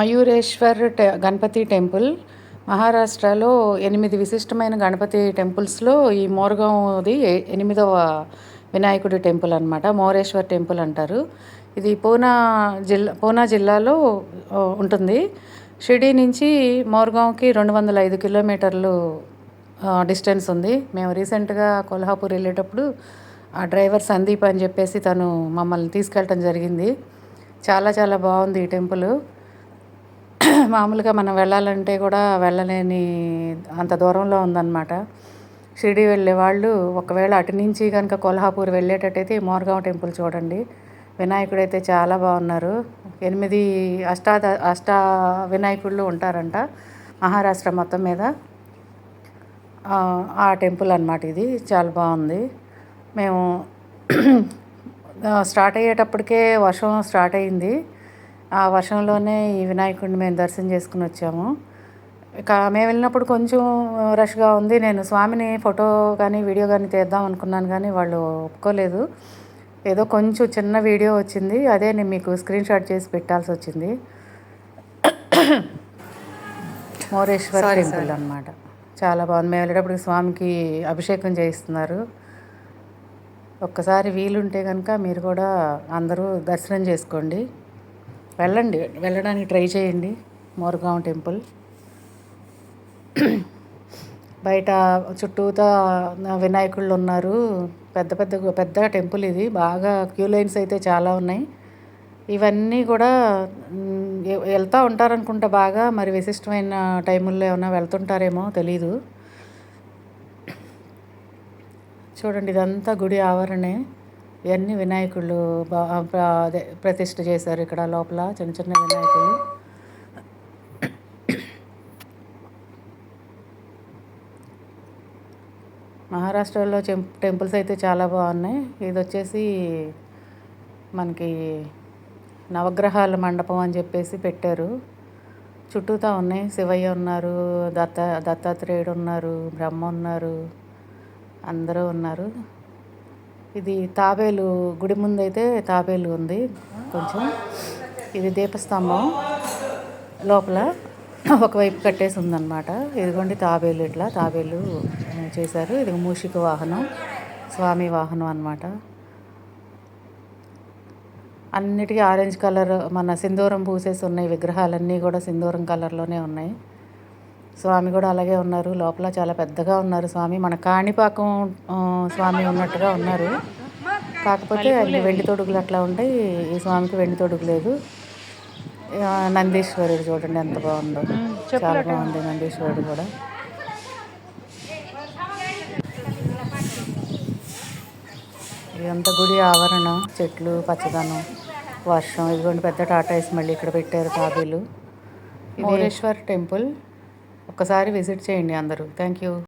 మయూరేశ్వర్ టె గణపతి టెంపుల్. మహారాష్ట్రలో ఎనిమిది విశిష్టమైన గణపతి టెంపుల్స్లో ఈ మోర్గాంది ఎనిమిదవ వినాయకుడి టెంపుల్ అనమాట మోరేశ్వర్ టెంపుల్ అంటారు. ఇది పూనా జిల్లా పూనా జిల్లాలో ఉంటుంది. షిరిడి నుంచి మోర్గాంకి రెండు వందల ఐదు కిలోమీటర్లు డిస్టెన్స్ ఉంది. మేము రీసెంట్గా కొల్హాపూర్ వెళ్ళేటప్పుడు ఆ డ్రైవర్ సందీప్ అని చెప్పేసి తను మమ్మల్ని తీసుకెళ్ళటం జరిగింది. చాలా చాలా బాగుంది ఈ టెంపుల్. మామూలుగా మనం వెళ్ళాలంటే కూడా వెళ్ళలేని అంత దూరంలో ఉందన్నమాట. షిరిడి వెళ్ళే వాళ్ళు ఒకవేళ అటు నుంచి కనుక కొల్హాపూర్ వెళ్ళేటట్టయితే మోర్గావ్ టెంపుల్ చూడండి. వినాయకుడు అయితే చాలా బాగున్నారు. ఎనిమిది అష్టా అష్టా వినాయకుళ్ళు ఉంటారంట మహారాష్ట్ర మొత్తం మీద. ఆ టెంపుల్ అనమాట ఇది. చాలా బాగుంది. మేము స్టార్ట్ అయ్యేటప్పటికే వర్షం స్టార్ట్ అయింది. ఆ వర్షంలోనే ఈ వినాయకుడిని మేము దర్శనం చేసుకుని వచ్చాము. ఇక మేము వెళ్ళినప్పుడు కొంచెం రష్గా ఉంది. నేను స్వామిని ఫోటో కానీ వీడియో కానీ తీద్దాం అనుకున్నాను కానీ వాళ్ళు ఒప్పుకోలేదు. ఏదో కొంచెం చిన్న వీడియో వచ్చింది. అదే నేను మీకు స్క్రీన్ షాట్ చేసి పెట్టాల్సి వచ్చింది. మోరేశ్వర్ టెంపుల్ అనమాట చాలా బాగుంది. మేము వెళ్ళేటప్పుడు స్వామికి అభిషేకం చేయిస్తున్నారు. ఒక్కసారి వీలుంటే కనుక మీరు కూడా అందరూ దర్శనం చేసుకోండి. వెళ్ళండి. వెళ్ళడానికి ట్రై చేయండి. మోర్గాం టెంపుల్. బయట చుట్టూతా వినాయకుళ్ళు ఉన్నారు. పెద్ద పెద్ద పెద్ద టెంపుల్ ఇది. బాగా క్యూ లైన్స్ అయితే చాలా ఉన్నాయి. ఇవన్నీ కూడా వెళ్తూ ఉంటారనుకుంటా బాగా. మరి విశిష్టమైన టైముల్లో ఏమైనా వెళ్తుంటారేమో తెలీదు. చూడండి ఇదంతా గుడి ఆవరణే. ఇవన్నీ వినాయకుళ్ళు అదే ప్రతిష్ఠ చేశారు ఇక్కడ లోపల చిన్న చిన్న వినాయకులు. మహారాష్ట్రలో టెంపుల్స్ అయితే చాలా బాగున్నాయి. ఇది వచ్చేసి మనకి నవగ్రహాల మండపం అని చెప్పేసి పెట్టారు. చుట్టూతా ఉన్నాయి. శివయ్య ఉన్నారు దత్త దత్తాత్రేయుడు ఉన్నారు బ్రహ్మ ఉన్నారు అందరూ ఉన్నారు. ఇది తాబేలు గుడి ముందు అయితే తాబేలు ఉంది కొంచెం. ఇది దీపస్తంభం లోపల ఒకవైపు కట్టేసి ఉందన్నమాట. ఇదిగోండి తాబేలు ఇట్లా. తాబేలు చేశారు. ఇది మూషిక వాహనం స్వామి వాహనం అనమాట అన్నిటికీ ఆరెంజ్ కలర్ మన సింధూరం పూసేసి ఉన్నాయి విగ్రహాలన్నీ కూడా సింధూరం కలర్లోనే ఉన్నాయి. స్వామి కూడా అలాగే ఉన్నారు. లోపల చాలా పెద్దగా ఉన్నారు స్వామి. మన కాణిపాకం స్వామి ఉన్నట్టుగా ఉన్నారు. కాకపోతే అన్ని వెండి తొడుగులు అట్లా ఉంటాయి. ఈ స్వామికి వెండి తొడుగు లేదు. నందీశ్వరుడు చూడండి ఎంత బాగుందో. చాలా బాగుంది నందీశ్వరుడు కూడా. ఇదంతా గుడి ఆవరణ చెట్లు పచ్చదనం వర్షం. ఇదిగోండి పెద్ద టాటాయిస్ మళ్ళీ ఇక్కడ పెట్టారు తాబేలు. మోరేశ్వర్ టెంపుల్. ఒక్కసారి విజిట్ చేయండి అందరూ. Thank you.